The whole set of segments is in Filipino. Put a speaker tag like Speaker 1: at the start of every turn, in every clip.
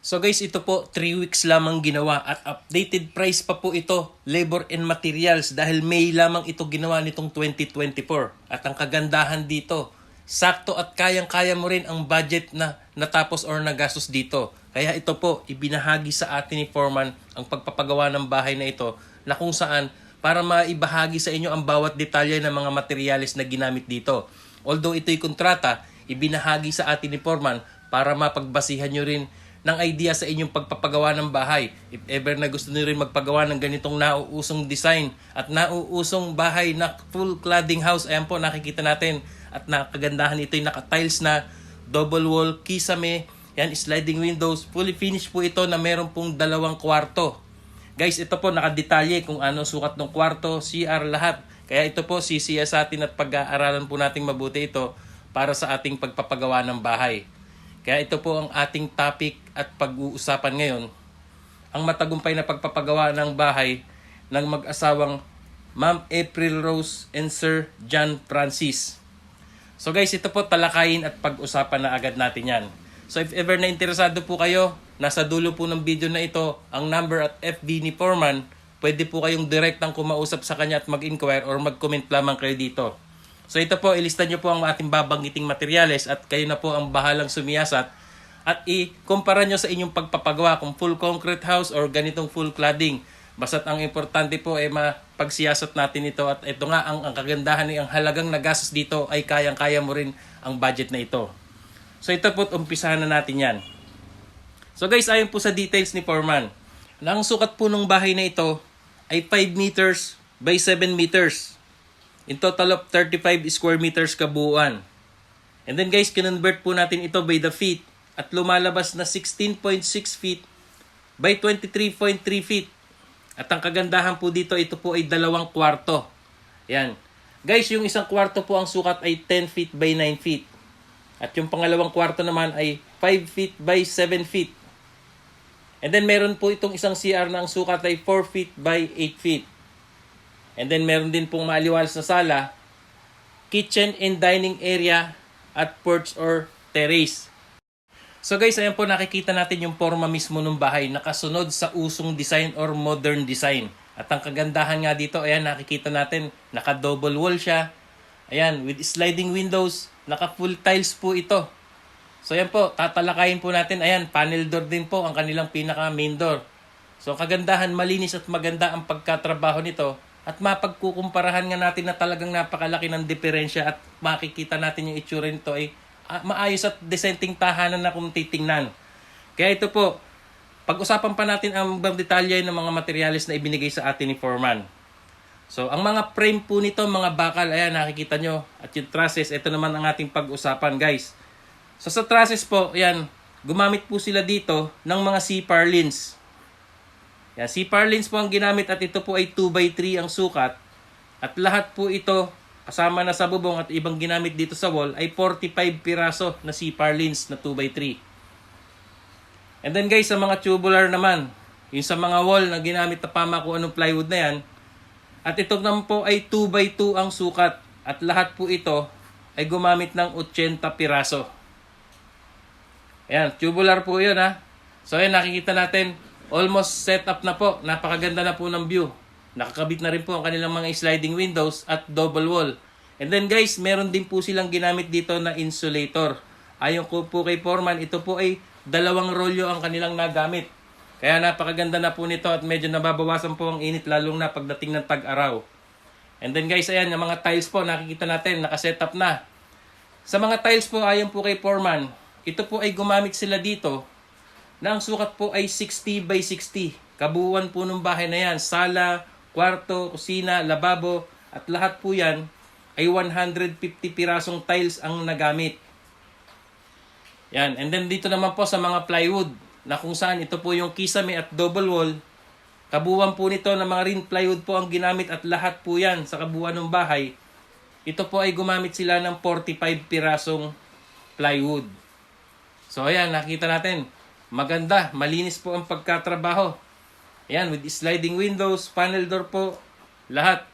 Speaker 1: So guys, ito po 3 weeks lamang ginawa at updated price pa po ito, labor and materials dahil May lamang ito ginawa nitong 2024. At ang kagandahan dito, sakto at kayang-kaya mo rin ang budget na natapos or nagastos dito. Kaya ito po, ibinahagi sa atin ni Foreman ang pagpapagawa ng bahay na ito na kung saan para maibahagi sa inyo ang bawat detalye ng mga materyales na ginamit dito. Although ito'y kontrata, ibinahagi sa atin ni Foreman para mapagbasihan nyo rin ng idea sa inyong pagpapagawa ng bahay. If ever na gusto niyo rin magpagawa ng ganitong nauusong design at nauusong bahay na full cladding house, ayan po nakikita natin. At nakagandahan ito yung naka-tiles na double wall, kisame, yan, sliding windows. Fully finished po ito na meron pong dalawang kwarto. Guys, ito po nakadetalye kung ano sukat ng kwarto, CR, lahat. Kaya ito po sisiya sa atin at pag-aaralan po nating mabuti ito para sa ating pagpapagawa ng bahay. Kaya ito po ang ating topic at pag-uusapan ngayon. Ang matagumpay na pagpapagawa ng bahay ng mag-asawang Ma'am April Rose and Sir John Francis. So guys, ito po talakayin at pag-usapan na agad natin yan. So if ever na interesado po kayo, nasa dulo po ng video na ito, ang number at FB ni Foreman, pwede po kayong direktang kumausap sa kanya at mag-inquire or mag-comment lamang kayo dito. So ito po, ilista nyo po ang ating babanggiting materyales at kayo na po ang bahalang sumiyasat at i-kumpara nyo sa inyong pagpapagawa kung full concrete house or ganitong full cladding. Basta't ang importante po ay mapagsiyasat natin ito at ito nga ang, ang kagandahan ay ang halagang nagastos dito ay kayang-kaya mo rin ang budget na ito. So ito po, umpisahan na natin yan. So guys, ayon po sa details ni Foreman, ang sukat po ng bahay na ito ay 5 meters by 7 meters. In total of 35 square meters kabuuan. And then guys, kinonvert po natin ito by the feet at lumalabas na 16.6 feet by 23.3 feet. At ang kagandahan po dito, ito po ay dalawang kwarto. Yan. Guys, yung isang kwarto po ang sukat ay 10 feet by 9 feet. At yung pangalawang kwarto naman ay 5 feet by 7 feet. And then meron po itong isang CR na ang sukat ay 4 feet by 8 feet. And then meron din pong maliwalas na sala, kitchen and dining area at porch or terrace. So guys, ayan po nakikita natin yung forma mismo ng bahay nakasunod sa usong design or modern design. At ang kagandahan nga dito, ayan nakikita natin, naka double wall siya. Ayan, with sliding windows, naka full tiles po ito. So ayan po, tatalakayin po natin, ayan, panel door din po ang kanilang pinaka main door. So kagandahan, malinis at maganda ang pagkatrabaho nito at mapagkukumparahan nga natin na talagang napakalaki ng diferensya at makikita natin yung itsura nito ay ah, maayos at desenting tahanan na kung titingnan. Kaya ito po, pag-usapan pa natin ang ibang detalye ng mga materyales na ibinigay sa atin ni Foreman. So, ang mga frame po nito, mga bakal, ayan, nakikita nyo. At yung trusses, ito naman ang ating pag-usapan, guys. So, sa trusses po, ayan, gumamit po sila dito ng mga C-par lins. Yan, C-par lins po ang ginamit at ito po ay 2x3 ang sukat. At lahat po ito, kasama na sa bubong at ibang ginamit dito sa wall, ay 45 piraso na C-par lins na 2x3. And then guys, sa mga tubular naman, yung sa mga wall na ginamit na pama kung anong plywood na yan, at ito naman po ay 2x2 ang sukat. At lahat po ito ay gumamit ng 80 piraso. Ayan, tubular po yun ha. So ayan, nakikita natin, almost set up na po. Napakaganda na po ng view. Nakakabit na rin po ang kanilang mga sliding windows at double wall. And then guys, meron din po silang ginamit dito na insulator. Ayon ko po kay Foreman, ito po ay dalawang rolyo ang kanilang nagamit. Kaya napakaganda na po nito at medyo nababawasan po ang init lalong na pagdating ng tag-araw. And then guys, ayan, yung mga tiles po, nakikita natin, nakaset up na. Sa mga tiles po, ayon po kay Foreman, ito po ay gumamit sila dito na ang sukat po ay 60 by 60. Kabuuan po ng bahay na yan, sala, kwarto, kusina, lababo, at lahat po yan ay 150 pirasong tiles ang nagamit. Yan. And then dito naman po sa mga plywood na kung saan ito po yung kisame at double wall. Kabuuan po nito na mga rin plywood po ang ginamit at lahat po yan sa kabuuan ng bahay. Ito po ay gumamit sila ng 45 pirasong plywood. So ayan, nakita natin. Maganda, malinis po ang pagkatrabaho. Ayan, with sliding windows, panel door po, lahat.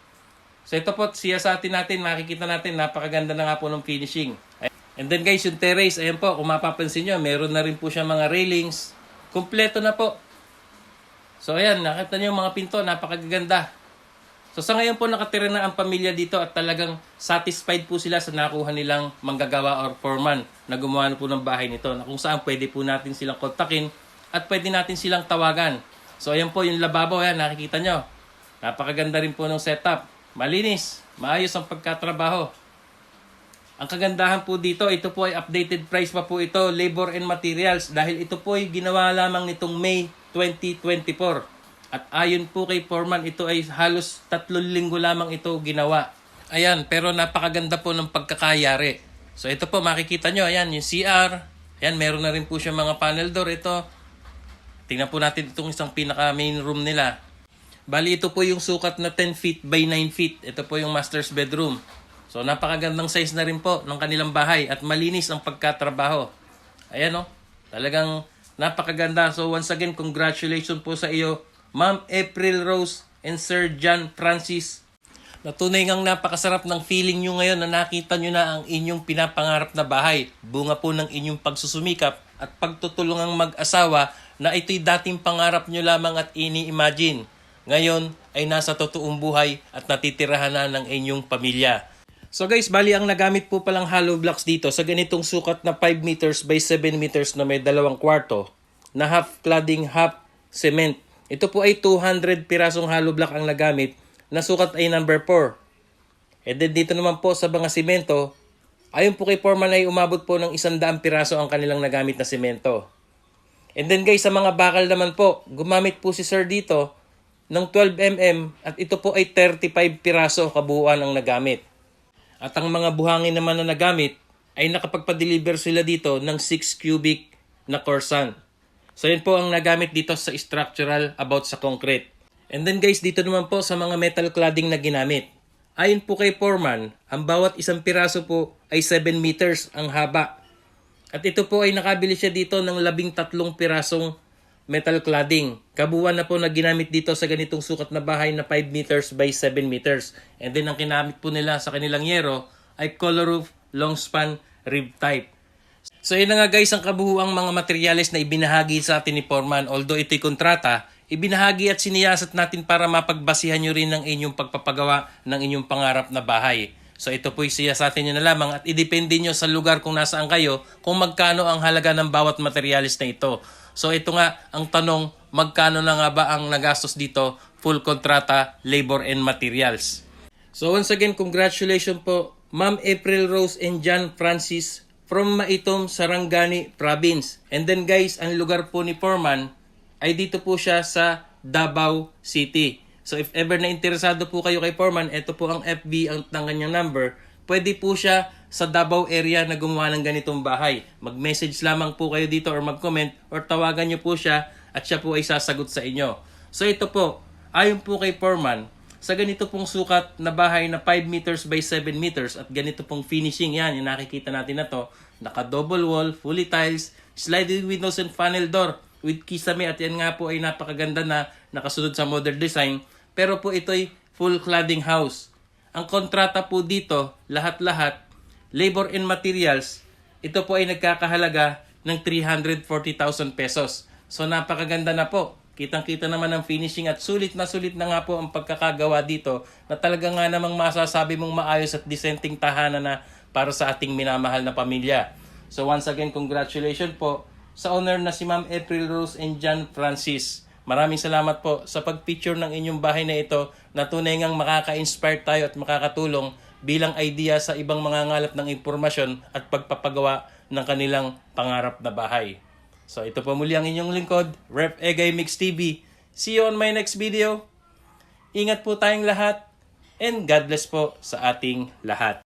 Speaker 1: So ito po, siya sa atin natin, makikita natin, napakaganda na nga po ng finishing. And then guys, yung terrace, ayan po, kung mapapansin nyo, meron na rin po siya mga railings. Kompleto na po. So ayan, nakita niyo yung mga pinto, napakaganda. So sa ngayon po nakatira na ang pamilya dito at talagang satisfied po sila sa nakuha nilang manggagawa or foreman na gumawa na po ng bahay nito na kung saan pwede po natin silang kontakin at pwede natin silang tawagan. So ayan po yung lababo, ayan, nakikita nyo. Napakaganda rin po ng setup. Malinis, maayos ang pagkatrabaho. Ang kagandahan po dito, ito po ay updated price pa po ito, labor and materials, dahil ito po ay ginawa lamang nitong May 2024. At ayon po kay Foreman, ito ay halos tatlong linggo lamang ito ginawa. Ayan, pero napakaganda po ng pagkakayari. So ito po, makikita nyo, ayan, yung CR. Ayan, meron na rin po siya mga panel door. Ito, tingnan po natin itong isang pinaka main room nila. Bali, ito po yung sukat na 10 feet by 9 feet. Ito po yung master's bedroom. So, napakagandang size na rin po ng kanilang bahay at malinis ang pagkatrabaho. Ayan o, talagang napakaganda. So, once again, congratulations po sa iyo, Ma'am April Rose and Sir John Francis. Na tunay ngang napakasarap ng feeling nyo ngayon na nakita nyo na ang inyong pinapangarap na bahay. Bunga po ng inyong pagsusumikap at pagtutulungang mag-asawa na ito'y dating pangarap nyo lamang at ini-imagine. Ngayon ay nasa totoong buhay at natitirahan na ng inyong pamilya. So guys, bali ang nagamit po palang hollow blocks dito sa ganitong sukat na 5 meters by 7 meters na may dalawang kwarto na half cladding half cement. Ito po ay 200 pirasong hollow block ang nagamit na sukat ay number 4. And then dito naman po sa mga simento, ayon po kay Foreman ay umabot po ng 100 piraso ang kanilang nagamit na simento. And then guys, sa mga bakal naman po, gumamit po si Sir dito ng 12mm at ito po ay 35 piraso kabuuan ang nagamit. At ang mga buhangin naman na nagamit ay nakapagpa-deliver sila dito ng 6 cubic na Corsan. So yun po ang nagamit dito sa structural about sa concrete. And then guys, dito naman po sa mga metal cladding na ginamit. Ayon po kay Foreman, ang bawat isang piraso po ay 7 meters ang haba. At ito po ay nakabili siya dito ng labing tatlong pirasong metal cladding. Kabuuan na po na ginamit dito sa ganitong sukat na bahay na 5 meters by 7 meters. And then ang kinamit po nila sa kanilang yero ay color roof long span rib type. So yun nga guys ang kabuuang mga materyales na ibinahagi sa atin ni Foreman. Although ito'y kontrata, ibinahagi at siniyasat natin para mapagbasihan nyo rin ng inyong pagpapagawa ng inyong pangarap na bahay. So ito po'y siyasatin nyo na lamang at idepende nyo sa lugar kung nasaan kayo kung magkano ang halaga ng bawat materyales na ito. So ito nga ang tanong, magkano na nga ba ang nagastos dito? Full kontrata, labor and materials. So once again, congratulations po Ma'am April Rose and John Francis from Maitom, Sarangani Province. And then guys, ang lugar po ni Foreman ay dito po siya sa Davao City. So if ever na interesado po kayo kay Foreman, ito po ang FB ang ng kanyang number. Pwede po siya sa Davao area na gumawa ng ganitong bahay. Mag-message lamang po kayo dito or mag-comment or tawagan niyo po siya at siya po ay sasagot sa inyo. So ito po, ayon po kay Foreman, sa ganito pong sukat na bahay na 5 meters by 7 meters at ganito pong finishing yan, yung nakikita natin na to, naka double wall, fully tiles, sliding windows and funnel door with kisame at yan nga po ay napakaganda na nakasunod sa modern design pero po ito'y full cladding house. Ang kontrata po dito, lahat-lahat, labor and materials, ito po ay nagkakahalaga ng 340,000 pesos. So napakaganda na po. Kitang-kita naman ang finishing at sulit na sulit na nga po ang pagkakagawa dito na talaga nga namang masasabi mong maayos at dissenting tahanan na para sa ating minamahal na pamilya. So once again, congratulations po sa owner na si Ma'am April Rose and John Francis. Maraming salamat po sa pag-picture ng inyong bahay na ito na tunay ngang makaka-inspire tayo at makakatulong bilang idea sa ibang mga ngalap ng impormasyon at pagpapagawa ng kanilang pangarap na bahay. So ito po muli ang inyong lingkod, Rep Egay Mix TV. See you on my next video. Ingat po tayong lahat and God bless po sa ating lahat.